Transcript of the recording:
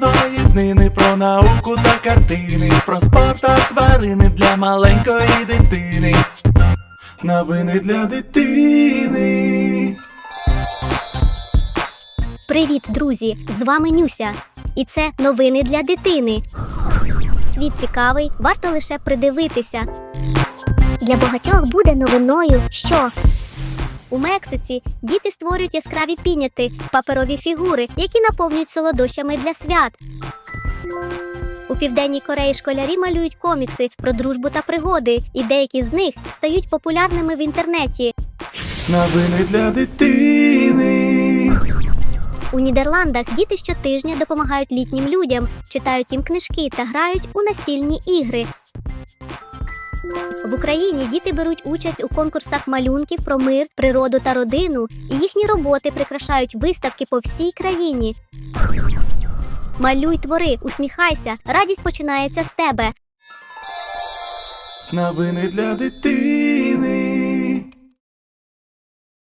кожної днини про науку та картини, про спорт та тварини для маленької дитини. Новини для дитини. Привіт, друзі! З вами Нюся. І це новини для дитини. Світ цікавий, варто лише придивитися. Для багатьох буде новиною, що У Мексиці діти створюють яскраві піняти, паперові фігури, які наповнюють солодощами для свят. У південній Кореї школярі малюють комікси про дружбу та пригоди, і деякі з них стають популярними в інтернеті. Новини для дитини. У Нідерландах діти щотижня допомагають літнім людям, читають їм книжки та грають у настільні ігри. В Україні діти беруть участь у конкурсах малюнків про мир, природу та родину, і їхні роботи прикрашають виставки по всій країні. Малюй твори, усміхайся, радість починається з тебе. Новини для дитини.